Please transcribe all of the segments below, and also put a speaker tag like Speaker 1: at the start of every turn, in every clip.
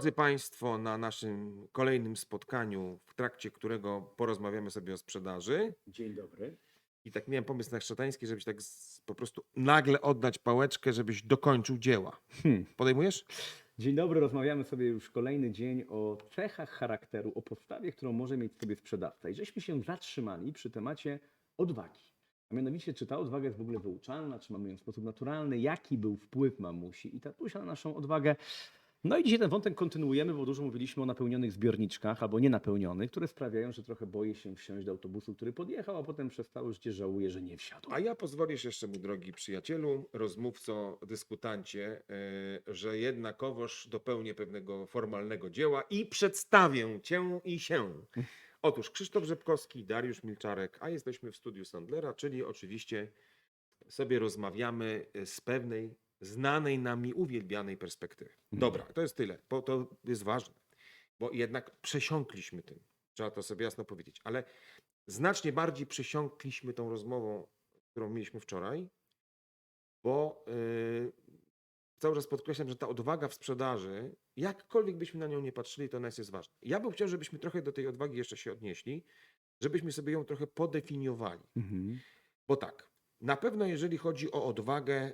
Speaker 1: Drodzy Państwo, na naszym kolejnym spotkaniu, w trakcie którego porozmawiamy sobie o sprzedaży.
Speaker 2: Dzień dobry.
Speaker 1: I tak miałem pomysł na Chrzatański, żebyś tak z, po prostu nagle oddać pałeczkę, żebyś dokończył dzieła.
Speaker 2: Hmm.
Speaker 1: Podejmujesz?
Speaker 2: Dzień dobry, rozmawiamy sobie już kolejny dzień o cechach charakteru, o podstawie, którą może mieć sobie sprzedawca. I żeśmy się zatrzymali przy temacie odwagi. A mianowicie, czy ta odwaga jest w ogóle wyuczalna, czy mamy ją w sposób naturalny, jaki był wpływ mamusi i tatusia na naszą odwagę. No i dzisiaj ten wątek kontynuujemy, bo dużo mówiliśmy o napełnionych zbiorniczkach albo nienapełnionych, które sprawiają, że trochę boję się wsiąść do autobusu, który podjechał, a potem przez całe życie żałuję, że nie wsiadł.
Speaker 1: A ja pozwolisz jeszcze, mój drogi przyjacielu, rozmówco, dyskutancie, yy, że jednakowoż dopełnię pewnego formalnego dzieła i przedstawię cię i się. Otóż Krzysztof Rzepkowski, Dariusz Milczarek, a jesteśmy w studiu Sandlera, czyli oczywiście sobie rozmawiamy z pewnej znanej nami, uwielbianej perspektywy. Dobra, to jest tyle, bo to jest ważne, bo jednak przesiąkliśmy tym. Trzeba to sobie jasno powiedzieć, ale znacznie bardziej przesiąkliśmy tą rozmową, którą mieliśmy wczoraj, bo yy, cały czas podkreślam, że ta odwaga w sprzedaży, jakkolwiek byśmy na nią nie patrzyli, to ona jest ważna. Ja bym chciał, żebyśmy trochę do tej odwagi jeszcze się odnieśli, żebyśmy sobie ją trochę podefiniowali.
Speaker 2: Mhm.
Speaker 1: Bo tak, na pewno jeżeli chodzi o odwagę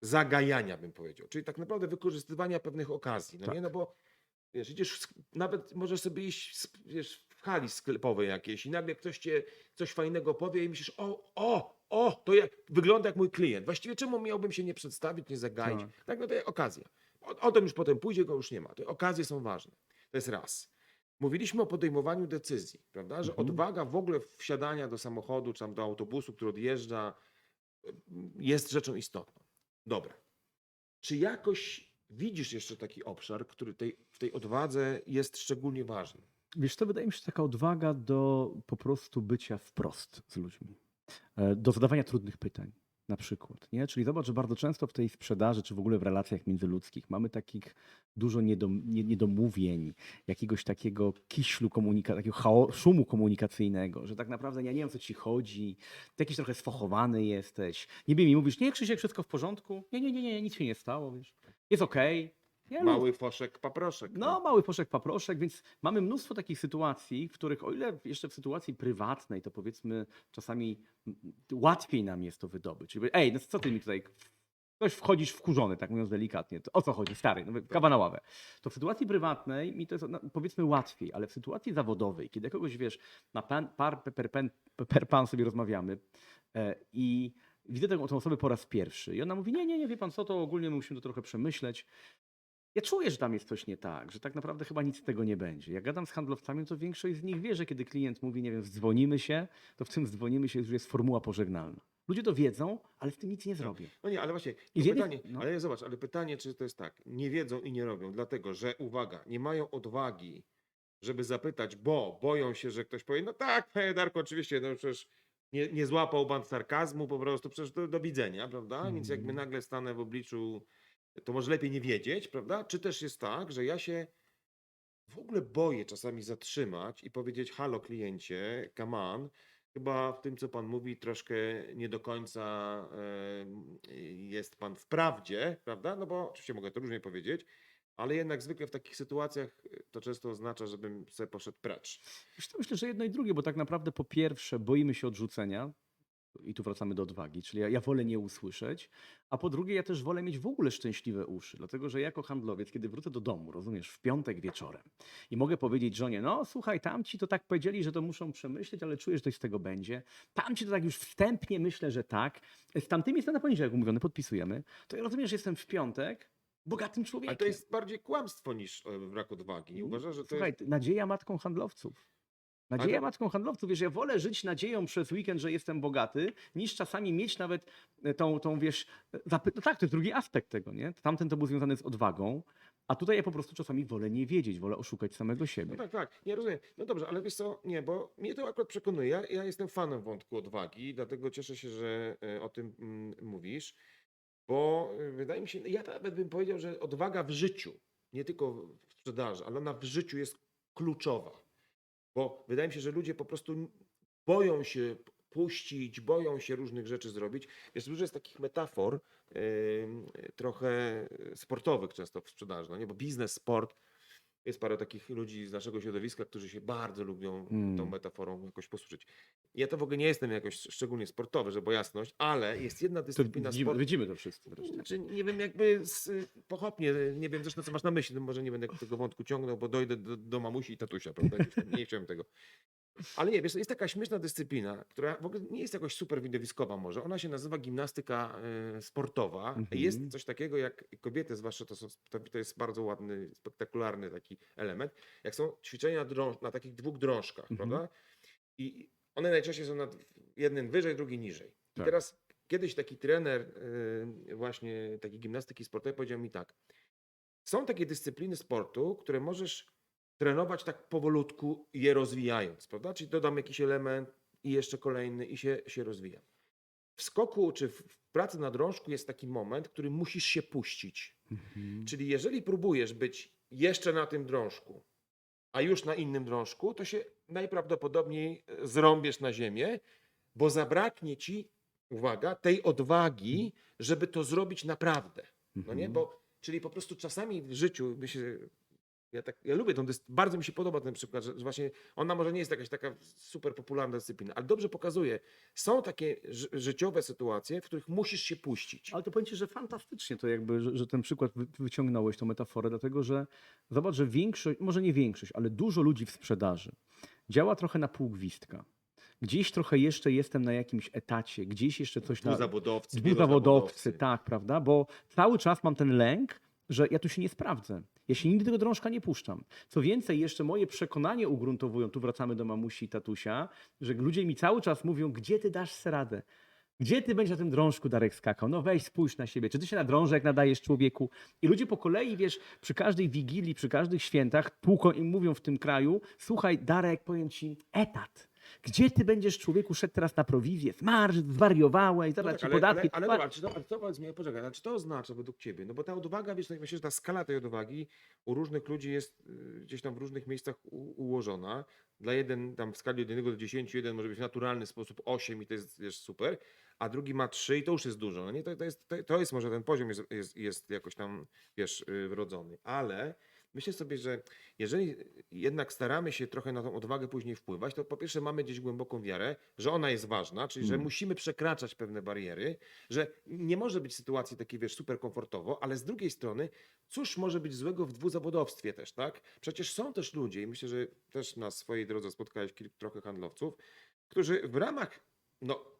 Speaker 1: zagajania, bym powiedział, czyli tak naprawdę wykorzystywania pewnych okazji, no nie,
Speaker 2: Tak.
Speaker 1: no bo wiesz, idziesz, nawet możesz sobie iść wiesz, w hali sklepowej jakiejś i nagle ktoś cię coś fajnego powie i myślisz, o, o, o, to jak, wygląda jak mój klient. Właściwie czemu miałbym się nie przedstawić, nie zagaić?
Speaker 2: Tak.
Speaker 1: Tak, no to jest okazja. O, o tym już potem pójdzie, go już nie ma. Te okazje są ważne. To jest raz. Mówiliśmy o podejmowaniu decyzji, prawda? Że
Speaker 2: Mhm.
Speaker 1: odwaga w ogóle wsiadania do samochodu, czy tam do autobusu, który odjeżdża, jest rzeczą istotną. Dobra. Czy jakoś widzisz jeszcze taki obszar, który tej, w tej odwadze jest szczególnie ważny?
Speaker 2: Wiesz co, wydaje mi się, taka odwaga do po prostu bycia wprost z ludźmi. E, Do zadawania trudnych pytań na przykład. Nie? Czyli zobacz, że bardzo często w tej sprzedaży, czy w ogóle w relacjach międzyludzkich mamy takich dużo niedom, nie, niedomówień, jakiegoś takiego kiślu komunika, takiego szumu komunikacyjnego, że tak naprawdę ja nie wiem, co ci chodzi, ty jakiś trochę sfochowany jesteś. Niby mi mówisz, nie Krzysiek, wszystko w porządku? Nie, nie, nie, nie, nic się nie stało, wiesz. Jest okej. Nie,
Speaker 1: Mały foszek, paproszek.
Speaker 2: no, mały poszek, paproszek, więc mamy mnóstwo takich sytuacji, w których o ile jeszcze w sytuacji prywatnej, to powiedzmy czasami łatwiej nam jest to wydobyć. Czyli, ej, no co ty mi tutaj, ktoś wchodzisz wkurzony, tak mówiąc delikatnie, to o co chodzi, stary, no, kawa na ławę. To w sytuacji prywatnej mi to jest no, powiedzmy łatwiej, ale w sytuacji zawodowej, kiedy kogoś, wiesz, na pan, par, per, per, per pan sobie rozmawiamy e, i widzę tę tę osobę po raz pierwszy i ona mówi, nie, nie, nie, wie pan co, to ogólnie musimy to trochę przemyśleć. Ja czuję, że tam jest coś nie tak, że tak naprawdę chyba nic z tego nie będzie. Jak gadam z handlowcami, to większość z nich wie, że kiedy klient mówi, nie wiem, dzwonimy się, to w tym dzwonimy się już jest formuła pożegnalna. Ludzie to wiedzą, ale w tym nic nie zrobią.
Speaker 1: No nie, ale właśnie,
Speaker 2: I
Speaker 1: to
Speaker 2: z jednej-
Speaker 1: pytanie,
Speaker 2: no.
Speaker 1: ale zobacz, ale pytanie, czy to jest tak, nie wiedzą i nie robią, dlatego, że uwaga, nie mają odwagi, żeby zapytać, bo boją się, że ktoś powie, no tak, Darku, oczywiście, no przecież nie, nie złapał pan sarkazmu, po prostu przecież do, do widzenia, prawda? Więc jakby
Speaker 2: Mhm.
Speaker 1: nagle stanę w obliczu, to może lepiej nie wiedzieć, prawda? Czy też jest tak, że ja się w ogóle boję czasami zatrzymać i powiedzieć, halo kliencie, come on, chyba w tym, co pan mówi, troszkę nie do końca jest pan w prawdzie, prawda? No bo oczywiście mogę to różnie powiedzieć, ale jednak zwykle w takich sytuacjach e, to często oznacza, żebym sobie poszedł precz.
Speaker 2: Myślę, że jedno i drugie, bo tak naprawdę po pierwsze boimy się odrzucenia, i tu wracamy do odwagi, czyli ja, ja wolę nie usłyszeć, a po drugie ja też wolę mieć w ogóle szczęśliwe uszy, dlatego że jako handlowiec, kiedy wrócę do domu, rozumiesz, w piątek wieczorem i mogę powiedzieć żonie, no słuchaj, tamci to tak powiedzieli, że to muszą przemyśleć, ale czuję, że coś z tego będzie, tamci to tak już wstępnie myślę, że tak, z tamtymi jest na poniedziałek umówione, podpisujemy, to ja rozumiem, że jestem w piątek bogatym człowiekiem.
Speaker 1: Ale to jest bardziej kłamstwo niż e, brak odwagi. Nie uważasz, że to
Speaker 2: Słuchaj,
Speaker 1: jest...
Speaker 2: nadzieja matką handlowców. Nadzieja
Speaker 1: Ale-
Speaker 2: matką handlowców, wiesz, ja wolę żyć nadzieją przez weekend, że jestem bogaty, niż czasami mieć nawet e, tą, tą wiesz, zapy- no tak, to jest drugi aspekt tego, nie? Tamten to był związany z odwagą, a tutaj ja po prostu czasami wolę nie wiedzieć, wolę oszukać samego siebie.
Speaker 1: No tak, tak, nie rozumiem. No dobrze, ale wiesz co, nie, bo mnie to akurat przekonuje. Ja, ja jestem fanem wątku odwagi, dlatego cieszę się, że e, o tym mm, mówisz, bo e, wydaje mi się, ja nawet bym powiedział, że odwaga w życiu, nie tylko w sprzedaży, ale ona w życiu jest kluczowa. Bo wydaje mi się, że ludzie po prostu boją się puścić, boją się różnych rzeczy zrobić. Wiesz, dużo jest takich metafor ym, trochę sportowych często w sprzedaży, no nie? bo biznes, sport, jest parę takich ludzi z naszego środowiska, którzy się bardzo lubią
Speaker 2: Mm.
Speaker 1: tą metaforą jakoś posłużyć. Ja to w ogóle nie jestem jakoś szczególnie sportowy, żeby jasność, ale jest jedna dyscyplina
Speaker 2: widzimy,
Speaker 1: sportu.
Speaker 2: widzimy to wszyscy wreszcie.
Speaker 1: Znaczy, nie wiem, jakby z, pochopnie, nie wiem zresztą, co masz na myśli, no może nie będę tego wątku ciągnął, bo dojdę do, do mamusi i tatusia, prawda? Nie chciałem tego. Ale nie, wiesz, jest taka śmieszna dyscyplina, która w ogóle nie jest jakoś super widowiskowa może. Ona się nazywa gimnastyka e, sportowa.
Speaker 2: Mhm.
Speaker 1: Jest coś takiego jak kobiety, zwłaszcza to, są, to, jest bardzo ładny, spektakularny taki element, jak są ćwiczenia na takich dwóch drążkach,
Speaker 2: Mhm.
Speaker 1: prawda? I one najczęściej są na jednym wyżej, drugi niżej. I
Speaker 2: Tak.
Speaker 1: teraz kiedyś taki trener y, właśnie takiej gimnastyki sportowej powiedział mi tak. Są takie dyscypliny sportu, które możesz trenować tak powolutku, je rozwijając, prawda? Czyli dodam jakiś element i jeszcze kolejny i się, się rozwijam. W skoku czy w w pracy na drążku jest taki moment, który musisz się puścić.
Speaker 2: Mhm.
Speaker 1: Czyli jeżeli próbujesz być jeszcze na tym drążku, a już na innym drążku, to się najprawdopodobniej e, zrąbiesz na ziemię, bo zabraknie ci, uwaga, tej odwagi, żeby to zrobić naprawdę. No nie?
Speaker 2: Mhm.
Speaker 1: Bo, czyli po prostu czasami w życiu, my się, ja, tak, ja lubię tą, dys- bardzo mi się podoba ten przykład, że, właśnie ona może nie jest jakaś taka super popularna dyscyplina, ale dobrze pokazuje, są takie ży- życiowe sytuacje, w których musisz się puścić.
Speaker 2: Ale to powiem ci, że fantastycznie to jakby, że, że ten przykład wy- wyciągnąłeś, tą metaforę, dlatego że zobacz, że większość, może nie większość, ale dużo ludzi w sprzedaży działa trochę na pół gwizdka. Gdzieś trochę jeszcze jestem na jakimś etacie, gdzieś jeszcze coś na...
Speaker 1: Dwuzawodowcy,
Speaker 2: Dwuzawodowcy, tak, prawda? Bo cały czas mam ten lęk, że ja tu się nie sprawdzę. Ja się nigdy tego drążka nie puszczam. Co więcej, jeszcze moje przekonanie ugruntowują, tu wracamy do mamusi i tatusia, że ludzie mi cały czas mówią, gdzie ty dasz radę? Gdzie ty będziesz na tym drążku, Darek, skakał? No weź, spójrz na siebie. Czy ty się na drążek nadajesz człowieku? I ludzie po kolei, wiesz, przy każdej wigilii, przy każdych świętach tłuką i mówią w tym kraju, słuchaj, Darek, powiem ci, etat. Gdzie ty będziesz człowieku szedł teraz na prowizję? Zmarsz, zwariowałeś,
Speaker 1: No
Speaker 2: zaraz
Speaker 1: tak,
Speaker 2: ci
Speaker 1: ale,
Speaker 2: podatki.
Speaker 1: ale, ale, dobra, czy to, ale to powiedz mi, poczekaj, ale czy to oznacza według ciebie, no bo ta odwaga, wiesz, tak myślę, że ta skala tej odwagi u różnych ludzi jest y, gdzieś tam w różnych miejscach u, ułożona. Dla jeden tam w skali od 1 do 10, jeden może być w naturalny sposób 8 i to jest wiesz, super, a drugi ma 3 i to już jest dużo. No nie, to, to, jest, to, to jest może ten poziom jest, jest, jest jakoś tam, wiesz, y, wrodzony, ale myślę sobie, że jeżeli jednak staramy się trochę na tą odwagę później wpływać, to po pierwsze mamy gdzieś głęboką wiarę, że ona jest ważna, czyli że
Speaker 2: Mm.
Speaker 1: musimy przekraczać pewne bariery, że nie może być sytuacji takiej, wiesz, super komfortowo, ale z drugiej strony, cóż może być złego w dwuzawodowstwie też, tak? Przecież są też ludzie, i myślę, że też na swojej drodze spotkałeś kilku trochę handlowców, którzy w ramach no,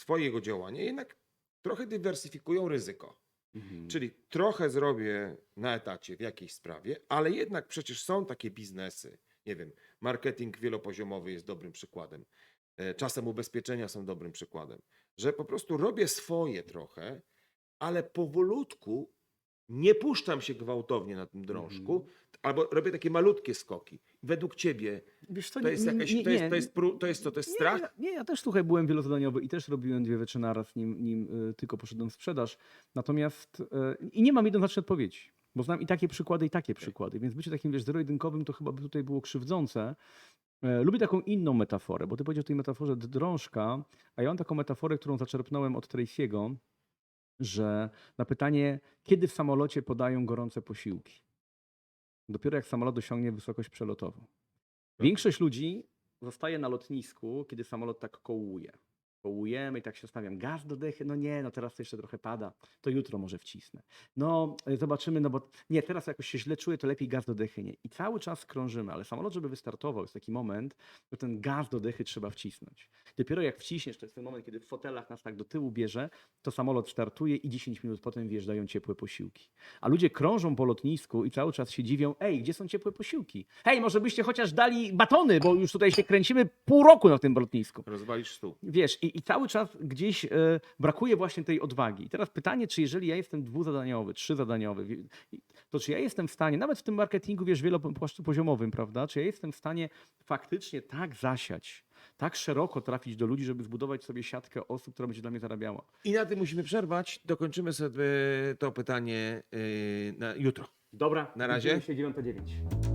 Speaker 1: swojego działania jednak trochę dywersyfikują ryzyko.
Speaker 2: Mhm.
Speaker 1: Czyli trochę zrobię na etacie w jakiejś sprawie, ale jednak przecież są takie biznesy. Nie wiem, marketing wielopoziomowy jest dobrym przykładem. e, Czasem ubezpieczenia są dobrym przykładem. Że po prostu robię swoje trochę, ale powolutku nie puszczam się gwałtownie na tym drążku,
Speaker 2: Mhm.
Speaker 1: albo robię takie malutkie skoki. Według ciebie
Speaker 2: Wiesz co,
Speaker 1: to
Speaker 2: nie-
Speaker 1: jest
Speaker 2: nie-
Speaker 1: jakaś,
Speaker 2: nie-
Speaker 1: to jest,
Speaker 2: nie,
Speaker 1: to jest, pró- to jest co, to jest
Speaker 2: Nie,
Speaker 1: strach?
Speaker 2: ja- Nie, ja też słuchaj, byłem wielozadaniowy i też robiłem dwie rzeczy naraz, nim, nim y, tylko poszedłem w sprzedaż. Natomiast y, i nie mam jednoznacznej odpowiedzi, bo znam i takie przykłady, i takie przykłady. Więc bycie takim, wiesz, zero-jedynkowym to chyba by tutaj było krzywdzące. E, Lubię taką inną metaforę, bo ty powiedział o tej metaforze d- drążka, a ja mam taką metaforę, którą zaczerpnąłem od Tracy'ego, że na pytanie, kiedy w samolocie podają gorące posiłki? Dopiero jak samolot osiągnie wysokość przelotową. Większość ludzi zostaje na lotnisku, kiedy samolot tak kołuje. Kołujemy i tak się stawiam. Gaz do dechy? No nie, no teraz to jeszcze trochę pada. To jutro może wcisnę. No y, zobaczymy, no bo nie, teraz jakoś się źle czuję, to lepiej gaz do dechy nie. I cały czas krążymy, ale samolot, żeby wystartował, jest taki moment, że ten gaz do dechy trzeba wcisnąć. Dopiero jak wciśniesz, to jest ten moment, kiedy w fotelach nas tak do tyłu bierze, to samolot startuje i 10 minut potem wjeżdżają ciepłe posiłki. A ludzie krążą po lotnisku i cały czas się dziwią, ej, gdzie są ciepłe posiłki? Hej, może byście chociaż dali batony, bo już tutaj się kręcimy pół roku na tym lotnisku.
Speaker 1: Rozwalisz stół.
Speaker 2: Wiesz, i, i cały czas gdzieś e, brakuje właśnie tej odwagi. I teraz pytanie, czy jeżeli ja jestem dwuzadaniowy, trzyzadaniowy, to czy ja jestem w stanie, nawet w tym marketingu, wiesz, wielopoziomowym, prawda, czy ja jestem w stanie faktycznie tak zasiać, tak szeroko trafić do ludzi, żeby zbudować sobie siatkę osób, która będzie dla mnie zarabiała.
Speaker 1: I na tym musimy przerwać. Dokończymy sobie to pytanie yy, na jutro.
Speaker 2: Dobra,
Speaker 1: Na razie.
Speaker 2: widzimy się 9.09.